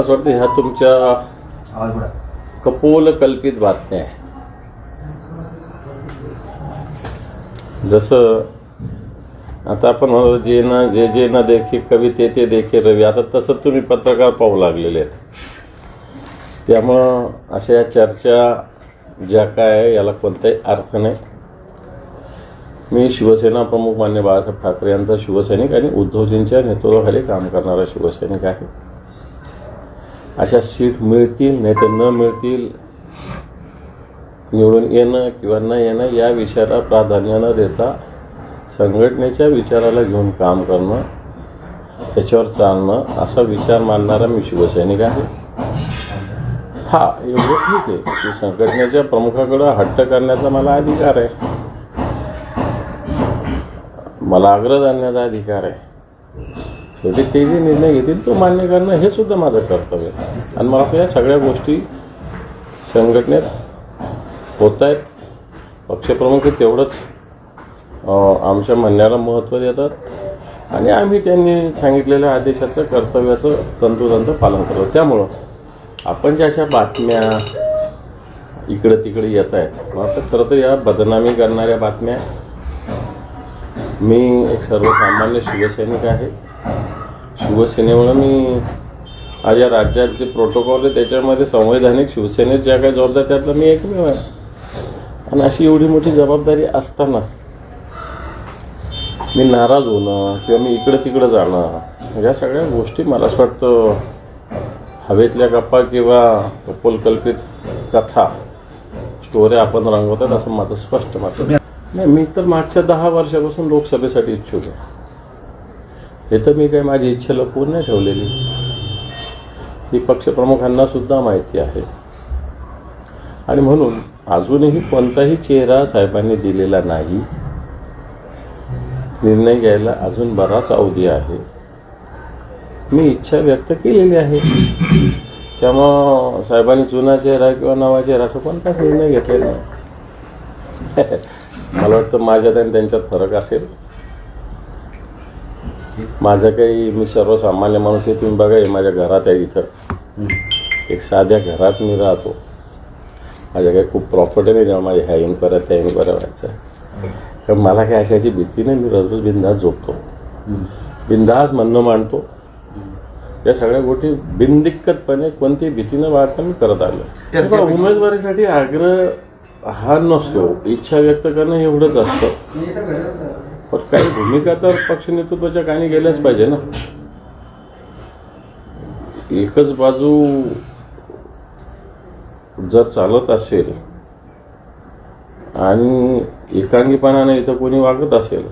असं वाटतं ह्या तुमच्या कपोल कल्पित बातम्या आहे. जसं आता आपण म्हणतो जे ना जे जे ना देखे कवी ते ते देखे रवी. आता तसं तुम्ही पत्रकार पाहू लागलेले आहेत. त्यामुळं अशा या चर्चा ज्या काय आहे याला कोणताही अर्थ नाही. मी शिवसेना प्रमुख मान्य बाळासाहेब ठाकरे यांचा शिवसैनिक आणि उद्धवजींच्या नेतृत्वाखाली काम करणारा शिवसैनिक आहे. अशा सीट मिळतील नाही तर न मिळतील निवडून येणं किंवा न येणं या विषयाला प्राधान्य न देता संघटनेच्या विचाराला घेऊन काम करणं त्याच्यावर चालणं असा विचार मानणारा मी शिवसैनिक आहे. हा एवढं ठीक आहे. की संघटनेच्या प्रमुखाकडं हट्ट करण्याचा मला अधिकार आहे. मला आग्रह जाणण्याचा अधिकार आहे. शेवटी ते जे निर्णय घेतील तो मान्य करणं हे सुद्धा माझं कर्तव्य आहे. आणि मला या सगळ्या गोष्टी संघटनेत होत आहेत पक्षप्रमुख हे तेवढंच आमच्या म्हणण्याला महत्त्व देतात. आणि आम्ही त्यांनी सांगितलेल्या आदेशाचं कर्तव्याचं तंतोतंत पालन करतो. त्यामुळं आपण ज्या अशा बातम्या इकडं तिकडे येत आहेत मला खरं तर या बदनामी करणाऱ्या बातम्या मी एक सर्वसामान्य शिवसैनिक आहे. शिवसेनेमुळे मी आज या राज्यात जे प्रोटोकॉल आहे त्याच्यामध्ये संवैधानिक शिवसेनेत ज्या काही जबाबदार त्यातला मी एकमेव आहे. आणि अशी एवढी मोठी जबाबदारी असताना मी नाराज होणं किंवा मी इकडं तिकडं जाणं या सगळ्या गोष्टी मला असं वाटतं हवेतल्या गप्पा किंवा कपोलकल्पित कथा स्टोऱ्या आपण रंगवतात असं माझं स्पष्ट मत नाही मी तर मागच्या दहा वर्षापासून लोकसभेसाठी इच्छुक आहे. हे तर मी काही माझी इच्छा लपवून नाही ठेवलेली. ही पक्षप्रमुखांना सुद्धा माहिती आहे. आणि म्हणून अजूनही कोणताही चेहरा साहेबांनी दिलेला नाही. निर्णय घ्यायला अजून बराच अवधी आहे. मी इच्छा व्यक्त केलेली आहे. त्यामुळं साहेबांनी जुना चेहरा किंवा नवा चेहरा असं काही निर्णय घेतलेला नाही. मला वाटतं माझ्यात आणि त्यांच्यात फरक असेल. माझं काही मी सर्वसामान्य माणूस आहे तुम्ही बघा हे माझ्या घरात आहे इथं. एक साध्या घरात मी राहतो. माझ्या काही खूप प्रॉपर्टी नाही जेव्हा माझ्या ह्या इन्क्वायऱ्या त्या इन्क्वायऱ्या व्हायच्या तर मला काही अशाची भीती नाही मी रोज रोज बिंदास झोपतो. बिंदास म्हणणं मांडतो. या सगळ्या गोष्टी बिनदिक्कतपणे कोणतीही भीती न बाळगता मी करत आलो पण उमेदवारीसाठी आग्रह हा नसतो. इच्छा व्यक्त करणं एवढंच असतं. पण काही भूमिका तर पक्ष नेतृत्वाच्या काही गेल्याच पाहिजे ना. एकच बाजू जर चालत असेल आणि एकांगीपणाने इथं कोणी वागत असेल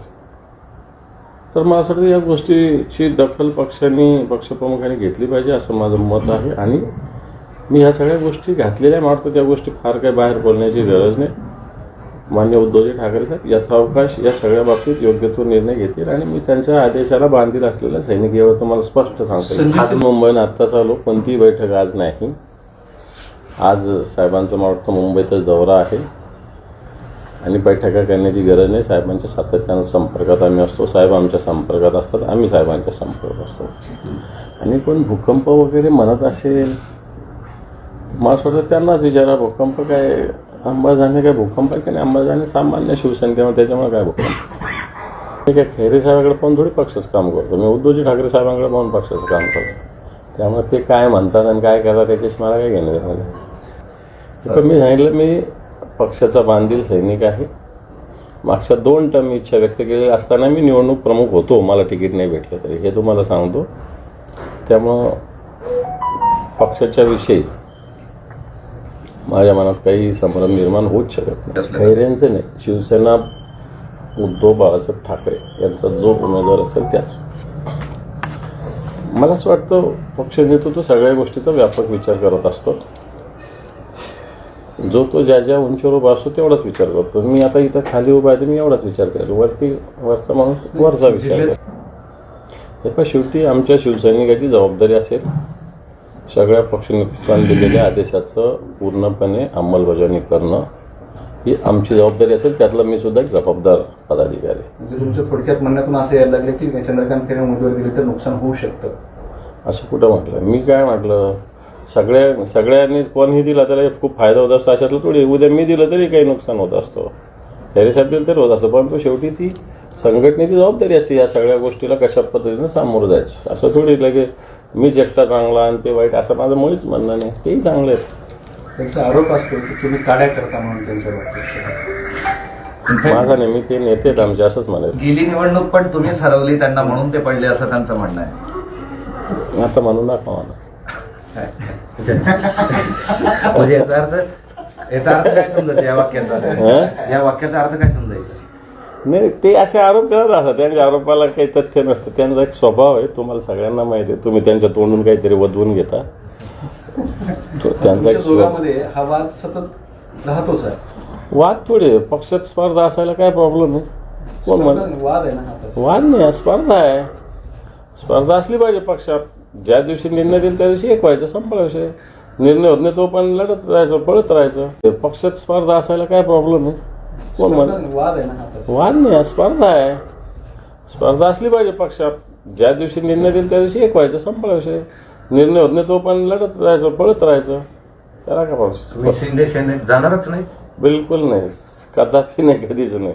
तर मला असं वाटतं या गोष्टीची दखल पक्षांनी पक्षप्रमुखांनी घेतली पाहिजे असं माझं मत आहे. आणि मी ह्या सगळ्या गोष्टी घातलेल्या मारतो त्या गोष्टी फार काही बाहेर बोलण्याची गरज नाही. मान्य उद्धवजी ठाकरे साहेब यथावकाश या सगळ्या बाबतीत योग्य तो निर्णय घेतील आणि मी त्यांच्या आदेशाला बांधील असलेला सैनिक यावर तुम्हाला स्पष्ट सांगतो. आज मुंबईनं आत्ताच आलो कोणतीही बैठक आज नाही. आज साहेबांचं मला वाटतं मुंबईतच दौरा आहे. आणि बैठका करण्याची गरज नाही. साहेबांच्या सातत्यानं संपर्कात आम्ही असतो. साहेब आमच्या संपर्कात असतात. आम्ही साहेबांच्या संपर्कात असतो. आणि कोण भूकंप वगैरे म्हणत असेल मला असं वाटतं त्यांनाच विचारा. भूकंप काय अंबाजाने काय भूकंप आहे की नाही अंबाजाने सामान्य शिवसैनिकांना त्याच्यामुळे काय भूकंप? मी काय खैरे साहेबांकडे पाहून थोडी पक्षाचं काम करतो. मी उद्धवजी ठाकरे साहेबांकडे पाहून पक्षाचं काम करतो. त्यामुळे ते काय म्हणतात आणि काय करतात त्याच्याशी मला काय घेणं देणं पण मी सांगितलं मी पक्षाचा बांधील सैनिक आहे. मागच्या दोन टर्म इच्छा व्यक्त केलेली असताना मी निवडणूक प्रमुख होतो. मला तिकीट नाही भेटलं तरी. हे तुम्हाला सांगतो. त्यामुळं पक्षाच्या विषयी माझ्या मनात काही संभ्रम निर्माण होऊच शकत नाही. खैरेंचं नाही. शिवसेना उद्धव बाळासाहेब ठाकरे यांचा जो उमेदवार असेल त्याच. मला असं वाटतं पक्ष नेतृत्व सगळ्या गोष्टीचा व्यापक विचार करत असतो. जो तो ज्या ज्या उंचीवर उभा असतो तेवढाच विचार करतो. मी आता इथं खाली उभा आहे तर मी एवढाच विचार करेल. वरती वरचा माणूस वरचा विचार करेल. हे पण शेवटी आमच्या शिवसैनिकाची जबाबदारी असेल. सगळ्या पक्षनेतृत्वाने दिलेल्या आदेशाचं पूर्णपणे अंमलबजावणी करणं ही आमची जबाबदारी असेल त्यातला मी सुद्धा एक जबाबदार पदाधिकारी. आहे म्हणजे तुमच्या थोडक्यात म्हणण्यातून असं यायला लागलं की चंद्रकांत खैरे उमेदवारी दिली तर नुकसान होऊ शकतं. असं कुठं म्हटलं? मी काय म्हटलं? सगळ्या सगळ्यांनी कोणीही दिला त्याला खूप फायदा होत असतो अशातलं थोडी उद्या मी दिलं तरी काही नुकसान होत असतो. त्याच्यासाठी दिलं तरी होत असतं परंतु शेवटी ती संघटनेची जबाबदारी असते या सगळ्या गोष्टीला कशा पद्धतीनं सामोरं जायचं? असं थोडी लगे मीच एकटा चांगला आणि ते वाईट असं माझं मुळीच म्हणणं नाही. तेही चांगले आहेत. त्यांचा आरोप असतो की तुम्ही काड्या करता म्हणून त्यांच्या बाबतीत. माझा नेहमी ते नेते आहेत आमचे असंच म्हणेल गेली निवडणूक पण तुम्हीच हरवली त्यांना म्हणून ते पडले असं त्यांचं म्हणणं आहे. आता म्हणून दाखवा मला. म्हणजे याचा अर्थ याचा अर्थ काय समजायचा? या वाक्याचा हं? या वाक्याचा अर्थ काय समजायचा? नाही ते असे आरोप करत असतात. त्यांच्या आरोपाला काही तथ्य नसतं. त्यांचा एक स्वभाव आहे. तुम्हाला सगळ्यांना माहिती आहे. तुम्ही त्यांच्या तोंडून काहीतरी वधवून घेता. तो त्यांचा एक स्वभाव. हा वाद सतत राहतोच आहे. वाद थोडे आहे. पक्षात स्पर्धा असायला काय प्रॉब्लेम आहे? कोण म्हण वाद आहे ना हा तर. वाद नाही स्पर्धा आहे. स्पर्धा असली पाहिजे पक्षात. ज्या दिवशी निर्णय देईल त्या दिवशी एक व्हायचं. संपला विषय. निर्णय होत नाही तो पण लढत राहायचं पळत राहायचं. पक्षात स्पर्धा असायला काय प्रॉब्लेम आहे? कोण म्हण वाद आहे ना हा तर. वाद नाही स्पर्धा आहे. स्पर्धा असली पाहिजे पक्षात. ज्या दिवशी निर्णय देईल त्या दिवशी एक व्हायचं संपला विषय. निर्णय होत नाही तो पण लढत राहायचं पळत राहायचं. त्याला काय तुम्ही प्रॉब्लेम शिंदे सेनेत जाणारच नाही? बिलकुल नाही. कदापि नाही कधीच नाही.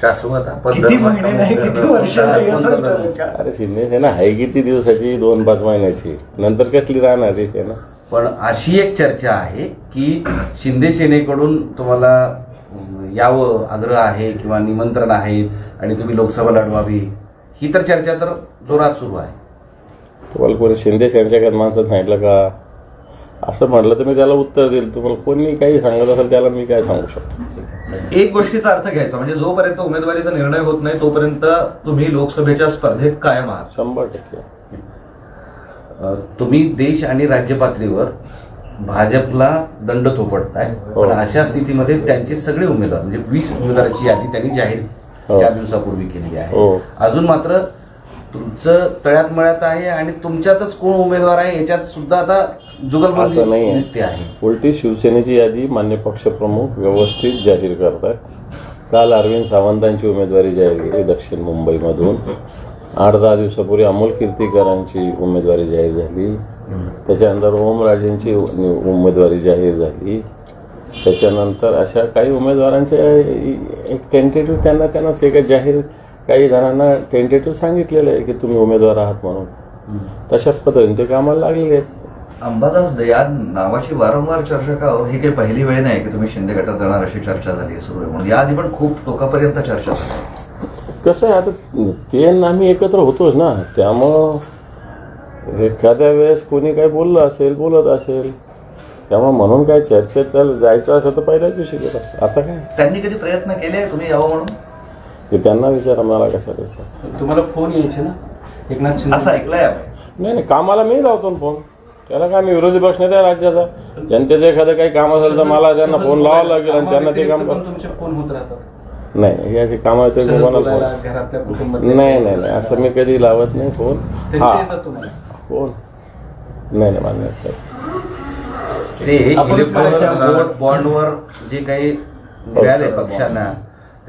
शाश्वत आपण किती धर्म- महिने नाही, किती वर्ष नाही, असं विचारलं का? अरे शिंदे सेना आहे किती दिवसाची दोन पाच महिन्याची. नंतर कसली राहणार ती सेना पण अशी एक चर्चा आहे की शिंदे सेनेकडून तुम्हाला यावं आग्रह आहे किंवा निमंत्रण आहे आणि तुम्ही लोकसभा लढवावी ही तर चर्चा तर जोरात सुरू आहे. तुम्हाला कोणी शिंदे सेनेच्या माणसात सांगितलं का? असं म्हटलं तर मी त्याला उत्तर देईल. तुम्हाला कोणी काही सांगत असेल त्याला मी काय सांगू शकतो? एक गोष्टीचा अर्थ घ्यायचा म्हणजे जोपर्यंत उमेदवारीचा निर्णय होत नाही तोपर्यंत तुम्ही लोकसभेच्या स्पर्धेत कायम आहात. शंभर टक्के. तुम्ही देश आणि राज्य पातळीवर भाजपला दंड थोपटताय हो. पण अशा स्थितीमध्ये त्यांचे सगळे उमेदवार म्हणजे वीस उमेदवाराची यादी त्यांनी जाहीर हो. चार दिवसापूर्वी केलेली आहे हो. अजून मात्र तुमचं तळ्यात मळ्यात आहे आणि तुमच्यातच कोण उमेदवार आहे याच्यात सुद्धा आता जुगलबंदी नाही दिसते आहे उलटी शिवसेनेची यादी मान्य पक्षप्रमुख व्यवस्थित जाहीर करतात काल अरविंद सावंतांची उमेदवारी जाहीर केली दक्षिण मुंबईमधून आठ दहा दिवसापूर्वी अमोल कीर्तीकरांची उमेदवारी जाहीर झाली. त्याच्यानंतर ओमराजेंची उमेदवारी जाहीर झाली. त्याच्यानंतर अशा काही उमेदवारांच्या एक टेंटेटिव्ह त्यांना त्यांना ते काही जाहीर काही जणांना टेंटेटिव्ह सांगितलेलं आहे की तुम्ही उमेदवार आहात म्हणून. तशा पद्धतीने ते कामाला लागलेले आहेत. अंबादास या नावाची वारंवार चर्चा का हे? ही काही पहिली वेळ नाही की तुम्ही शिंदे गटात जाणार अशी चर्चा झाली सुरू आहे म्हणून याआधी पण खूप टोकापर्यंत चर्चा झाली. कसं आहे आता ते आणि आम्ही एकत्र होतोच ना. त्यामुळं एखाद्या वेळेस कोणी काही बोललं असेल बोलत असेल त्यामुळे म्हणून काय चर्चेत चाल जायचं असं तर पहिल्याच दिवशी गेलं. आता काय? त्यांनी कधी प्रयत्न केले? तुम्ही यावं म्हणून? ते त्यांना विचारा मला कशाला विचारतं तुम्हाला फोन यायचे ना? एकनाथ असं शिंदे ऐकलंय आम्ही नाही नाही कामाला मी लावतो ना फोन. त्याला काय मी विरोधी पक्ष नाही त्या राज्याचा. जनतेचं एखादं काही काम असेल तर मला त्यांना फोन लावावं लागेल आणि त्यांना ते काम फोन होत राहतात. नाही याची कामं येते सहज कोणाला नाही नाही नाही असं मी कधी लावत नाही फोन. हा. फोन. नाही नाही मान्य नाही. ते इलेक्ट्रॉनिक बॉन्डवर जे काही मिळाले पक्षांना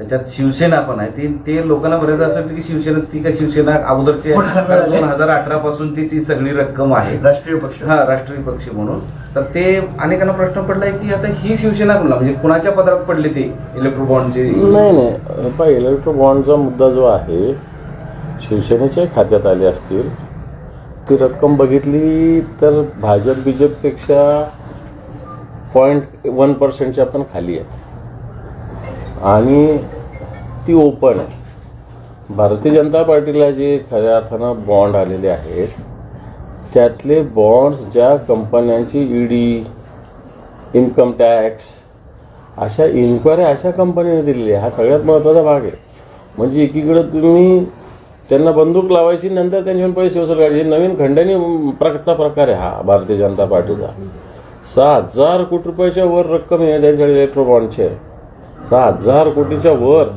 त्याच्यात शिवसेना पण आहे. ती ते लोकांना बरेच असं वाटतं की शिवसेना ती का शिवसेना अगोदरची? दोन हजार अठरा पासून ती ती सगळी रक्कम आहे. राष्ट्रीय पक्ष. हा राष्ट्रीय पक्ष म्हणून. तर ते अनेकांना प्रश्न पडलाय की आता ही शिवसेना कोणला म्हणजे कुणाच्या पदरात पडले ते इलेक्ट्रो बॉन्डचे नाही नाही. पहा इलेक्ट्रो बॉन्डचा मुद्दा जो आहे शिवसेनेच्या खात्यात आले असतील. ती रक्कम बघितली तर भाजप बीजेपपेक्षा पॉईंट वन पर्सेंटच्या पण खाली आहेत. आणि ती ओपन आहे. भारतीय जनता पार्टीला जे खऱ्या अर्थानं बॉन्ड आलेले आहेत त्यातले बॉन्ड्स ज्या कंपन्यांची ईडी इन्कम टॅक्स अशा इन्क्वायरी अशा कंपनीने दिलेली आहे. हा सगळ्यात महत्त्वाचा भाग आहे. म्हणजे एकीकडं तुम्ही त्यांना बंदूक लावायची नंतर त्यांच्याकडून पैसे वसूल करायचे. नवीन खंडणी प्रकारचा प्रकार आहे हा भारतीय जनता पार्टीचा. सहा हजार कोटी रुपयाच्या वर रक्कम आहे त्यांच्याकडे इलेक्ट्रो बॉन्डचे सहा हजार कोटीच्या वर.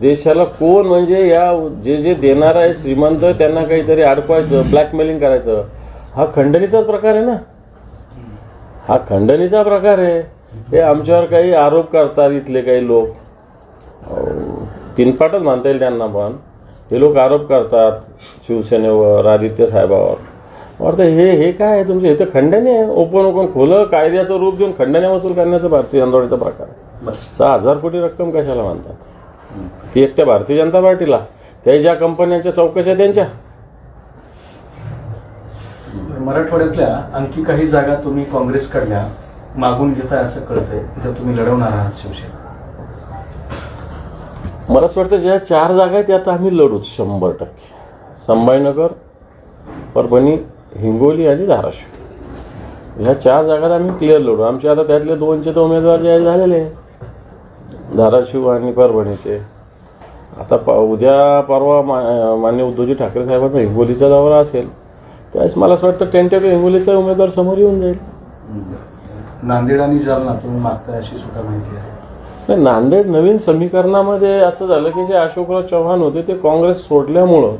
देशाला कोण म्हणजे या जे जे देणार आहे श्रीमंत त्यांना काहीतरी अडकवायचं ब्लॅकमेलिंग करायचं. हा खंडणीचाच प्रकार आहे ना? हा खंडणीचा प्रकार आहे. हे आमच्यावर काही आरोप करतात इथले काही लोक. तीनपाटच मानता येईल त्यांना पण. हे लोक आरोप करतात शिवसेनेवर आदित्य साहेबावर. वाटतं हे हे काय आहे तुमचे? इथं खंडणी आहे. ओपन ओपन खुलं कायद्याचं रूप देऊन खंडण्या वसूल करण्याचं भारतीय आंदोलनाचा प्रकार आहे. सहा हजार कोटी रक्कम कशाला मानतात? ती एकट्या भारतीय जनता पार्टीला. त्या ज्या कंपन्यांच्या चौकशा त्यांच्या. मराठवाड्यातल्या आणखी काही जागा तुम्ही काँग्रेसकडल्या मागून घेताय असं कळतंय. तिथं तुम्ही लढवणार आहात शिवसेना. मला असं वाटतं ज्या चार जागा आहेत त्या आता आम्ही लढूच शंभर टक्के. संभाजीनगर परभणी हिंगोली आणि धाराशिव. ह्या चार जागात आम्ही क्लिअर लढू. आमचे आता त्यातले दोनचे तर उमेदवार जाहीर झालेले आहे धाराशिव आणि परभणीचे. आता प उद्या परवा मा मान्य उद्धवजी ठाकरे साहेबांचा हिंगोलीचा दौरा असेल त्यावेळेस मला असं वाटतं टेंटेटिव्ह हिंगोलीचा उमेदवार समोर येऊन जाईल. नांदेड आणि जालना तुम्ही मागताय अशी सुद्धा माहिती आहे. नाही नांदेड नवीन समीकरणामध्ये असं झालं की जे अशोकराव चव्हाण होते ते काँग्रेस सोडल्यामुळं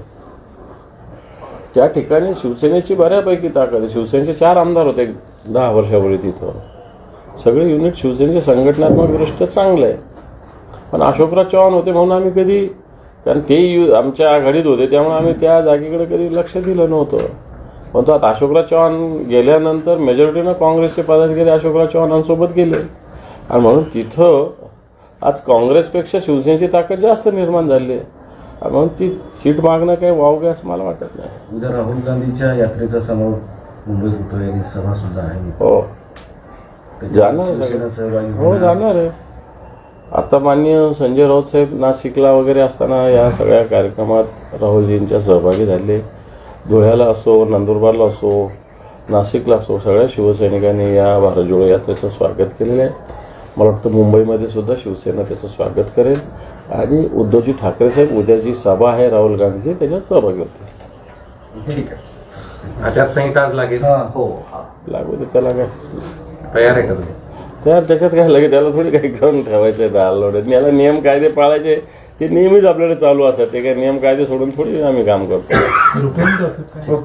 त्या ठिकाणी शिवसेनेची बऱ्यापैकी ताकद आहे. शिवसेनेचे चार आमदार होते दहा वर्षापूर्वी तिथं. सगळे युनिट शिवसेनेचे संघटनात्मक दृष्ट्या चांगलं आहे. पण अशोकराव चव्हाण होते म्हणून आम्ही कधी कारण ते यु आमच्या आघाडीत होते त्यामुळे आम्ही त्या जागेकडे कधी लक्ष दिलं नव्हतं. पण तो आता अशोकराव चव्हाण गेल्यानंतर मेजॉरिटीनं काँग्रेसचे पदाधिकारी अशोकराव चव्हाणांसोबत गेले. आणि म्हणून तिथं आज काँग्रेसपेक्षा शिवसेनेची ताकद जास्त निर्माण झाली आहे. आणि म्हणून ती सीट मागणं काही वावगे असं मला वाटत नाही. उद्या राहुल गांधीच्या यात्रेचा समोर मुंबईत होतोय आणि सभा सुद्धा आहे. हो. जाणार हो. जाणार आहे. आता मान्य संजय राऊत साहेब नाशिकला वगैरे असताना या सगळ्या कार्यक्रमात राहुलजींच्या सहभागी झाले. धुळ्याला असो नंदुरबारला असो नाशिकला असो सगळ्या शिवसैनिकांनी या भारत जोडो यात्रेचं स्वागत केलेलं आहे. मला वाटतं मुंबईमध्ये सुद्धा शिवसेना त्याचं स्वागत करेल. आणि उद्धवजी ठाकरे साहेब उद्या जी सभा आहे राहुल गांधीची त्याच्यात सहभागी होतील. ठीक आहे. आचारसंहिता आज लागेल. हो हा. लागू दे त्याला काय? तयार आहे का तुम्ही? सर त्याच्यात काय लगेच त्याला थोडी काही करून ठेवायचं आहे दाल लोडत याला नियम कायदे पाळायचे ते नेहमीच आपल्याकडे चालू असतात. ते काय नियम कायदे सोडून थोडी आम्ही काम करतो.